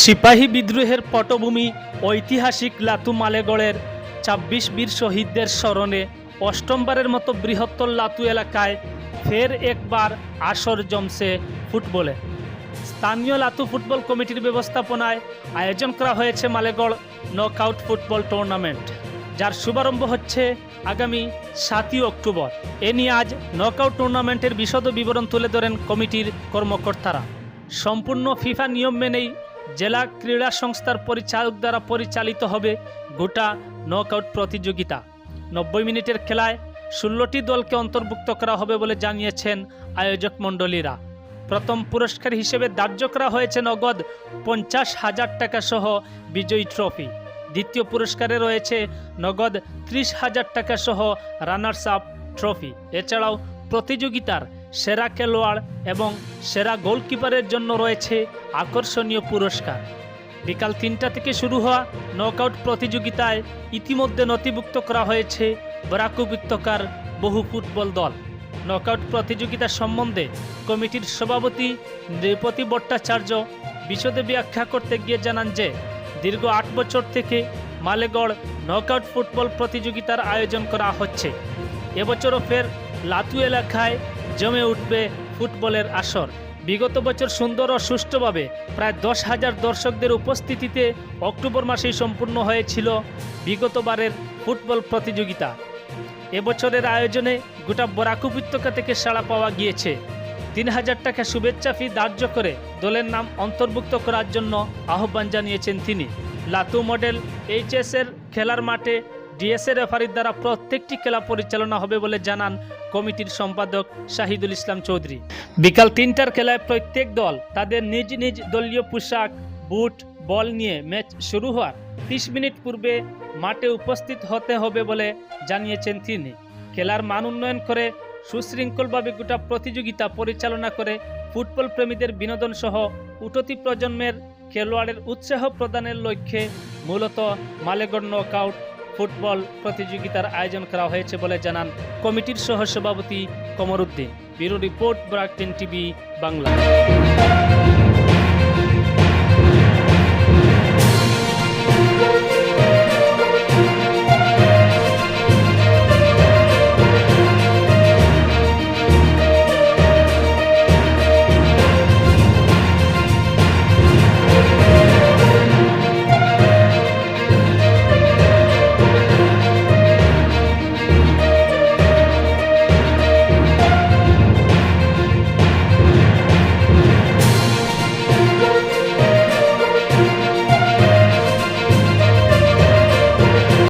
সিপাহী বিদ্রোহের পটভূমি ঐতিহাসিক লাতু মালেগড়ের ছাব্বিশ বীর শহীদদের স্মরণে অষ্টমবারের মতো বৃহত্তর লাতু এলাকায় ফের একবার আসর জমছে ফুটবলে। স্থানীয় লাতু ফুটবল কমিটির ব্যবস্থাপনায় আয়োজন করা হয়েছে মালেগড় নকআউট ফুটবল টুর্নামেন্ট, যার শুভারম্ভ হচ্ছে আগামী সাতই অক্টোবর। এ নিয়ে আজ নকআউট টুর্নামেন্টের বিশদ বিবরণ তুলে ধরেন কমিটির কর্মকর্তারা। সম্পূর্ণ ফিফা নিয়ম মেনেই জেলা ক্রীড়া সংস্থার পরিচালক দ্বারা পরিচালিত হবে গোটা নকআউট প্রতিযোগিতা। নব্বই মিনিটের খেলায় ষোলোটি দলকে অন্তর্ভুক্ত করা হবে বলে জানিয়েছেন আয়োজক মণ্ডলীরা। প্রথম পুরস্কার হিসেবে ধার্য করা হয়েছে নগদ পঞ্চাশ হাজার টাকা সহ বিজয়ী ট্রফি। দ্বিতীয় পুরস্কারে রয়েছে নগদ ত্রিশ হাজার টাকা সহ রানার্স আপ ট্রফি। এছাড়াও প্রতিযোগিতার সেরা খেলোয়াড় এবং সেরা গোলকিপারের জন্য রয়েছে আকর্ষণীয় পুরস্কার। বিকাল তিনটা থেকে শুরু হওয়া নকআউট প্রতিযোগিতায় ইতিমধ্যে নথিভুক্ত করা হয়েছে বরাক বহু ফুটবল দল। নকআউট প্রতিযোগিতা সম্বন্ধে কমিটির সভাপতি নৃপতি ভট্টাচার্য বিশদে ব্যাখ্যা করতে গিয়ে জানান যে, দীর্ঘ আট বছর থেকে মালেগড় নকআউট ফুটবল প্রতিযোগিতার আয়োজন করা হচ্ছে। এবছরও ফের লাতু এলাকায় জমে উঠবে ফুটবলের আসর। বিগত বছর সুন্দর ও সুষ্ঠুভাবে প্রায় দশ হাজার দর্শকদের উপস্থিতিতে অক্টোবর মাসেই সম্পূর্ণ হয়েছিল বিগতবারের ফুটবল প্রতিযোগিতা। এবছরের আয়োজনে গোটা বরাক উপত্যকা থেকে সাড়া পাওয়া গিয়েছে। তিন হাজার টাকা শুভেচ্ছা ফি ধার্য করে দলের নাম অন্তর্ভুক্ত করার জন্য আহ্বান জানিয়েছেন তিনি। লাতু মডেল এইচএসের খেলার মাঠে ডিএসএ রেফারির দ্বারা প্রত্যেকটি খেলা পরিচালনা হবে বলে জানান কমিটির সম্পাদক শাহিদুল ইসলাম চৌধুরী। বিকাল তিনটার খেলায় প্রত্যেক দল তাদের নিজ নিজ দলীয় পোশাক, বুট, বল নিয়ে ম্যাচ শুরু হওয়ার ত্রিশ মিনিট পূর্বে মাঠে উপস্থিত হতে হবে বলে জানিয়েছেন তিনি। খেলার মান উন্নয়ন করে সুশৃঙ্খলভাবে গোটা প্রতিযোগিতা পরিচালনা করে ফুটবল প্রেমীদের বিনোদন সহ উঠতি প্রজন্মের খেলোয়াড়ের উৎসাহ প্রদানের লক্ষ্যে মূলত মালেগড় নকআউট ফুটবল প্রতিযোগিতার আয়োজন করা হয়েছে বলে জানান কমিটির সহ সভাপতি কমরুদ্দিন। ব্যুরো রিপোর্ট ব্রাকটেন টিভি বাংলা।